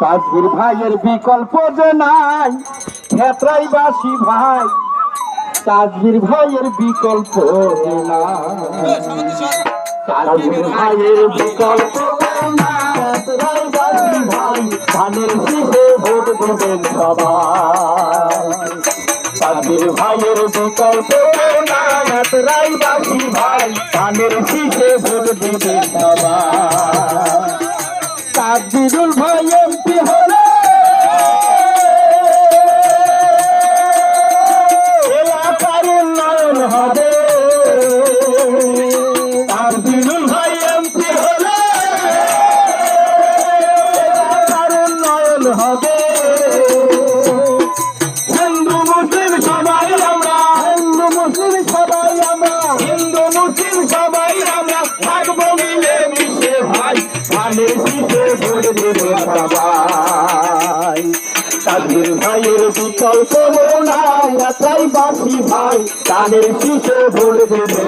তাজবীর ভাইয়ের বিকল্প যে নাই ক্ষেত্রাই বাসি ভাই তাজবীর ভাইয়ের বিকল্প যে নাই। ভাইয়ের বিকল্প ভাই ধানের ভোট দেবেন সবাই। তাজবীর ভাইয়ের বিকল্প নাই, ভাই ধানের শীষে ভোট দেবেন সবাই। তাজবিরুল ভাই এমপি হলে। এলাকার উন্নয়ন হবে। তাজবিরুল ভাই এমপি হলে এলাকার উন্নয়ন হবে। ধানের শীষে ভোট দেবে সবাই তাদের ভাইয়ের বিকল্প নাই বাসি ভাই, তাদের শীষে ভোট দেবে